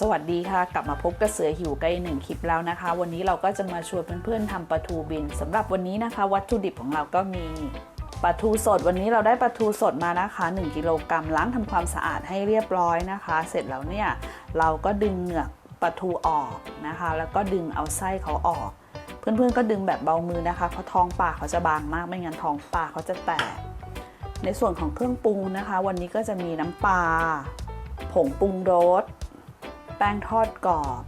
สวัสดีค่ะ กลับมาพบกับเสือหิวกันอีกหนึ่งคลิปแล้วนะคะ วันนี้เราก็จะมาชวนเพื่อนๆทำปลาทูบินสำหรับวันนี้นะคะ วัตถุดิบของเราก็มีปลาทูสดวันนี้เราได้ปลาทูสดมานะคะ 1 กิโลกรัมล้างทำความสะอาดให้เรียบร้อยนะคะ เสร็จแล้วเนี่ยเราก็ดึงเหงือกปลาทูออกนะคะ แล้วก็ดึงเอาไส้เขาออก เพื่อนๆก็ดึงแบบเบามือนะคะเพราะท้องปลาเขาจะบางมากไม่งั้นท้องปลาเขาจะแตกในส่วนของเครื่องปรุงนะคะ วันนี้ก็จะมีน้ำปลาผงปรุงรส แป้งทอดกรอบ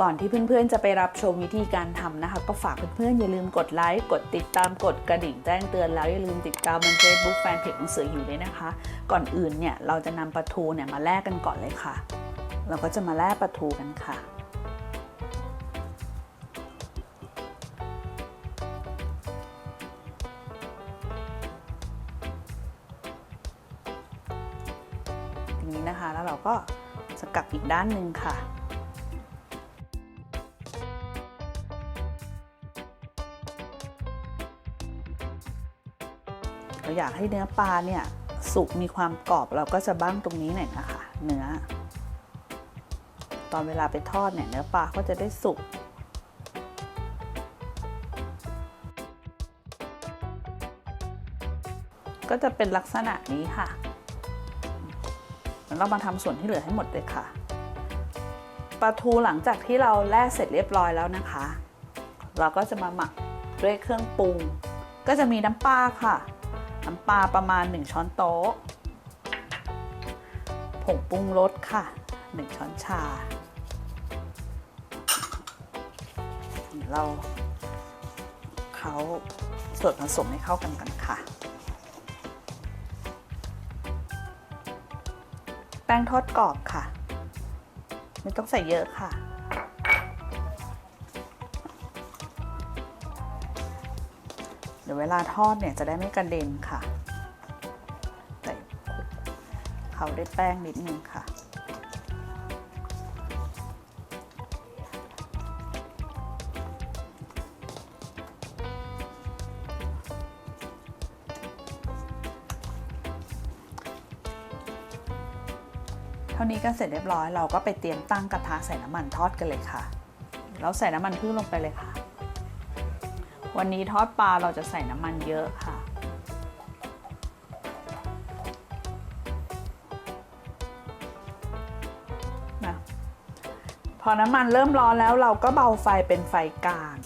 ก่อนที่เพื่อนๆจะไปรับชมวิธีการทำนะคะ ก็ฝากเพื่อนๆอย่าลืมกดไลค์กดติดตามกดกระดิ่งแจ้งเตือนแล้วอย่าลืมติดตามบน Facebook แฟนเพจของเสืออยู่ด้วยนะคะ ก่อนอื่นเนี่ยเราจะนำปลาทูเนี่ยมาแล่กันก่อนเลยค่ะ เราก็จะมาแล่ปลาทูกันค่ะอย่างนี้นะคะแล้วเราก็ จะกลับอีกด้านหนึ่งค่ะ เราอยากให้เนื้อปลาเนี่ยสุกมีความกรอบเราก็จะบ้างตรงนี้หน่อยนะคะ เนื้อ ตอนเวลาไปทอดเนี่ยเนื้อปลาก็จะได้สุกก็จะเป็นลักษณะนี้ค่ะ เรามาทำส่วนที่เหลือให้หมดเลยค่ะปลาทูหลังจากที่เราแล่เสร็จเรียบร้อยแล้วนะคะ เราก็จะมาหมักด้วยเครื่องปรุง ก็จะมีน้ำปลาค่ะ น้ำปลาประมาณ 1 ช้อนโต๊ะผงปรุงรสค่ะ 1 ช้อนชา เราเขาส่วนผสมให้เข้ากันกันค่ะ ป้งทอดกรอบค่ะ ไม่ต้องใส่เยอะค่ะ เดี๋ยวเวลาทอดเนี่ยจะได้ไม่กระเด็นค่ะ ใส่เขาได้วยแป้งนิดนึงค่ะ ท่านี้ก็เสร็จเรียบร้อยเราก็ไปเตรียมตั้งกระทะใส่น้ำมันทอดกันเลยค่ะ เราใส่น้ำมันพืชลงไปเลยค่ะ วันนี้ทอดปลาเราจะใส่น้ำมันเยอะค่ะ นะ พอน้ำมันเริ่มร้อนแล้วเราก็เบาไฟเป็นไฟกลาง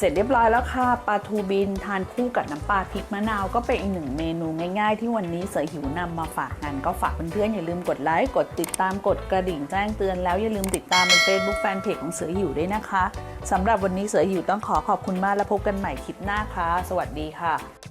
เสร็จเรียบร้อยแล้วค่ะปลาทูบินทานคู่กับน้ำปลาพริกมะนาวก็เป็นอีกหนึ่งเมนูง่ายๆ ที่วันนี้เสือหิวนำมาฝากกันก็ฝากเพื่อนๆอย่าลืมกดไลค์กดติดตามกดกระดิ่งแจ้งเตือนแล้วอย่าลืมติดตามเป็น Facebook แฟนเพจของเสือหิวด้วยนะคะสำหรับวันนี้เสือหิวต้องขอขอบคุณมากและพบกันใหม่คลิปหน้าค่ะ สวัสดีค่ะ